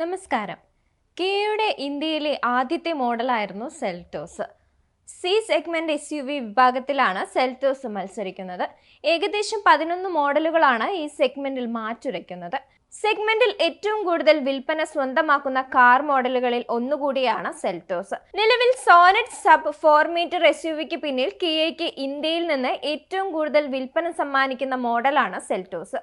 നമസ്കാരം. കിയയുടെ ഇന്ത്യയിലെ ആദ്യത്തെ മോഡലായിരുന്നു Seltos. C segment S U V വിഭാഗത്തിലാണ് സെൽറ്റോസ് മത്സരിക്കുന്നത്. ഏകദേശം പതിനൊന്ന് മോഡലുകളാണ് ഈ സെഗ്മെന്റിൽ മാറ്റുരയ്ക്കുന്നത്. സെഗ്മെന്റിൽ ഏറ്റവും കൂടുതൽ വിൽപ്പന സ്വന്തമാക്കുന്ന കാർ മോഡലുകളിൽ ഒന്നുകൂടിയാണ് സെൽറ്റോസ്. നിലവിൽ Sonet sub four metre S U വിക്ക് പിന്നിൽ കിയയ്ക്ക് ഇന്ത്യയിൽ നിന്ന് ഏറ്റവും കൂടുതൽ വിൽപ്പന സമ്മാനിക്കുന്ന മോഡലാണ് സെൽറ്റോസ്.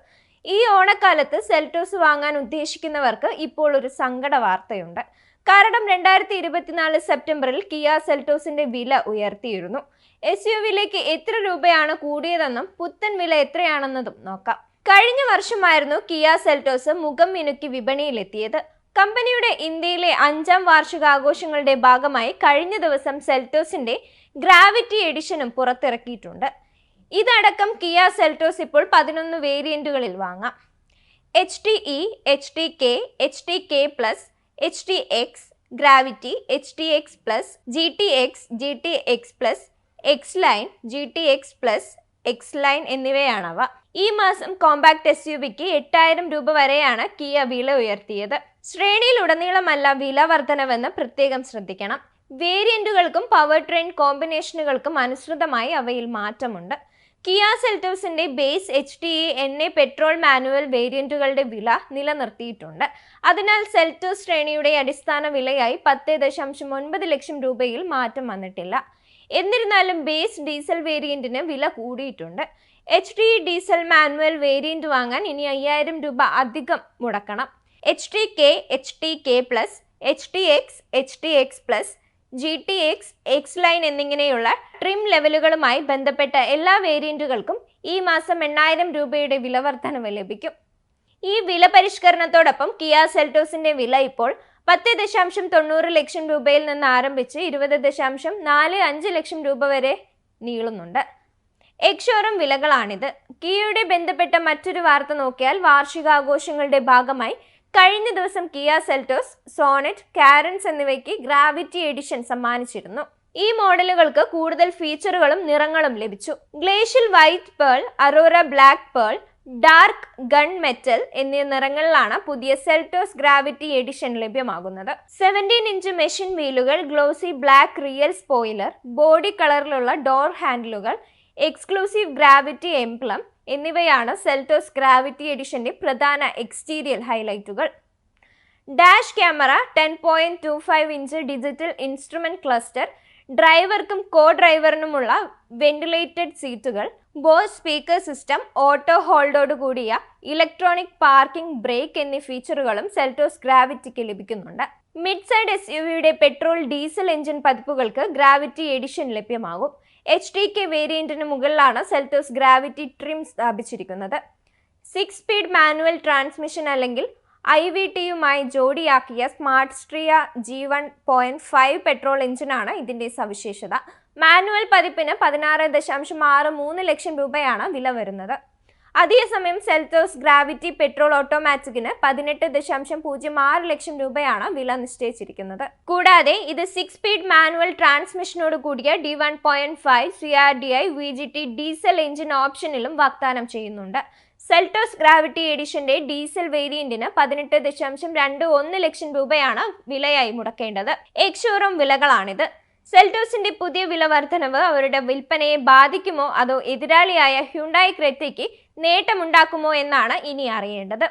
ഈ ഓണക്കാലത്ത് സെൽറ്റോസ് വാങ്ങാൻ ഉദ്ദേശിക്കുന്നവർക്ക് ഇപ്പോൾ ഒരു സങ്കട വാർത്തയുണ്ട്. കാരണം രണ്ടായിരത്തി ഇരുപത്തിനാല് സെപ്റ്റംബറിൽ കിയ സെൽറ്റോസിന്റെ വില ഉയർത്തിയിരുന്നു. എസ് യു വിലേക്ക് എത്ര രൂപയാണ് കൂടിയതെന്നും പുത്തൻ വില എത്രയാണെന്നതും നോക്കാം. കഴിഞ്ഞ വർഷമായിരുന്നു കിയ സെൽറ്റോസ് മുഖം മിനുക്കി വിപണിയിലെത്തിയത്. കമ്പനിയുടെ ഇന്ത്യയിലെ അഞ്ചാം വാർഷികാഘോഷങ്ങളുടെ ഭാഗമായി കഴിഞ്ഞ ദിവസം സെൽറ്റോസിന്റെ ഗ്രാവിറ്റി എഡിഷനും പുറത്തിറക്കിയിട്ടുണ്ട്. ഇതടക്കം കിയ സെൽറ്റോസ് ഇപ്പോൾ പതിനൊന്ന് വേരിയന്റുകളിൽ വാങ്ങാം. H T E H T K H T K plus H T X gravity H T X plus G T X G T X plus X line G T X plus X line എന്നിവയാണവ. ഈ മാസം compact S U വിക്ക് എട്ടായിരം രൂപ വരെയാണ് Kia വില ഉയർത്തിയത്. ശ്രേണിയിൽ ഉടനീളമല്ല വില വർധനവെന്ന് പ്രത്യേകം ശ്രദ്ധിക്കണം. വേരിയന്റുകൾക്കും പവർ ട്രെയിൻ കോമ്പിനേഷനുകൾക്കും അനുസൃതമായി അവയിൽ മാറ്റമുണ്ട്. Kia സെൽറ്റോസിന്റെ base H T A N A petrol manual വേരിയന്റുകളുടെ വില നിലനിർത്തിയിട്ടുണ്ട്. അതിനാൽ സെൽറ്റോസ് ശ്രേണിയുടെ അടിസ്ഥാന വിലയായി പത്ത് ദശാംശം ഒൻപത് ലക്ഷം രൂപയിൽ മാറ്റം വന്നിട്ടില്ല. എന്നിരുന്നാലും ബേസ് ഡീസൽ വേരിയന്റിന് വില കൂടിയിട്ടുണ്ട്. H T diesel manual variant വാങ്ങാൻ ഇനി അയ്യായിരം രൂപ അധികം മുടക്കണം. H T K H T K plus H T X H T X plus G T X X line എന്നിങ്ങനെയുള്ള ട്രിം ലെവലുകളുമായി ബന്ധപ്പെട്ട എല്ലാ വേരിയന്റുകൾക്കും ഈ മാസം എണ്ണായിരം രൂപയുടെ വില വർധനവ് ലഭിക്കും. ഈ വില പരിഷ്കരണത്തോടൊപ്പം കിയ സെൽറ്റോസിന്റെ വില ഇപ്പോൾ പത്ത് ദശാംശം തൊണ്ണൂറ് ലക്ഷം രൂപയിൽ നിന്ന് ആരംഭിച്ച് ഇരുപത് ദശാംശം നാല് അഞ്ച് ലക്ഷം രൂപ വരെ നീളുന്നുണ്ട്. എക്സോറും വിലകളാണിത്. കിയയുടെ ബന്ധപ്പെട്ട മറ്റൊരു വാർത്ത നോക്കിയാൽ വാർഷികാഘോഷങ്ങളുടെ ഭാഗമായി കഴിഞ്ഞ ദിവസം കിയ സെൽറ്റോസ് സോണറ്റ് കാരൻസ് എന്നിവയ്ക്ക് ഗ്രാവിറ്റി എഡിഷൻ സമ്മാനിച്ചിരുന്നു. ഈ മോഡലുകൾക്ക് കൂടുതൽ ഫീച്ചറുകളും നിറങ്ങളും ലഭിച്ചു. Glacial white pearl aurora black pearl dark gun metal എന്നീ നിറങ്ങളിലാണ് പുതിയ സെൽറ്റോസ് ഗ്രാവിറ്റി എഡിഷൻ ലഭ്യമാകുന്നത്. Seventeen inch machine വീലുകൾ glossy black real spoiler body കളറിലുള്ള ഡോർ ഹാൻഡിലുകൾ എക്സ്ക്ലൂസീവ് ഗ്രാവിറ്റി എംപ്ലം എന്നിവയാണ് സെൽറ്റോസ് ഗ്രാവിറ്റി എഡിഷന്റെ പ്രധാന exterior ഹൈലൈറ്റുകൾ. Dash camera ten point two five inch digital instrument cluster ഡ്രൈവർക്കും co ഡ്രൈവറിനുമുള്ള വെന്റിലേറ്റഡ് സീറ്റുകൾ ബോസ് സ്പീക്കർ സിസ്റ്റം ഓട്ടോ ഹോൾഡോട് കൂടിയ electronic parking brake എന്നീ ഫീച്ചറുകളും സെൽറ്റോസ് ഗ്രാവിറ്റിക്ക് ലഭിക്കുന്നുണ്ട്. മിഡ് സൈഡ് എസ് യു വിയുടെ പെട്രോൾ ഡീസൽ എഞ്ചിൻ പതിപ്പുകൾക്ക് ഗ്രാവിറ്റി എഡിഷൻ ലഭ്യമാകും. എച്ച് ഡി കെ വേരിയന്റിന് മുകളിലാണ് സെൽറ്റോസ് ഗ്രാവിറ്റി ട്രിം സ്ഥാപിച്ചിരിക്കുന്നത്. സിക്സ് സ്പീഡ് മാനുവൽ ട്രാൻസ്മിഷൻ അല്ലെങ്കിൽ ഐ വി ടിയുമായി ജോഡിയാക്കിയ smart stream G one point five petrol എഞ്ചിനാണ് ഇതിന്റെ സവിശേഷത. മാനുവൽ പതിപ്പിന് പതിനാറ് ദശാംശം ആറ് മൂന്ന് ലക്ഷം രൂപയാണ് വില വരുന്നത്. അതേസമയം സെൽറ്റോസ് ഗ്രാവിറ്റി പെട്രോൾ ഓട്ടോമാറ്റിക്കിന് പതിനെട്ട് ദശാംശം പൂജ്യം ആറ് ലക്ഷം രൂപയാണ് വില നിശ്ചയിച്ചിരിക്കുന്നത്. കൂടാതെ ഇത് സിക്സ് സ്പീഡ് മാനുവൽ ട്രാൻസ്മിഷനോട് കൂടിയ D one point five C R D I V G T diesel engine ഓപ്ഷനിലും വാഗ്ദാനം ചെയ്യുന്നുണ്ട്. സെൽറ്റോസ് ഗ്രാവിറ്റി എഡിഷന്റെ ഡീസൽ വേരിയന്റിന് പതിനെട്ട് ദശാംശം രണ്ട് ഒന്ന് ലക്ഷം രൂപയാണ് വിലയായി മുടക്കേണ്ടത്. എക്സോറും വിലകളാണിത്. സെൽറ്റോസിന്റെ പുതിയ വില വർധനവ് അവരുടെ വിൽപ്പനയെ ബാധിക്കുമോ അതോ എതിരാളിയായ ഹ്യുണ്ടായി ക്രെറ്റയ്ക്ക് നേട്ടമുണ്ടാക്കുമോ എന്നാണ് ഇനി അറിയേണ്ടത്.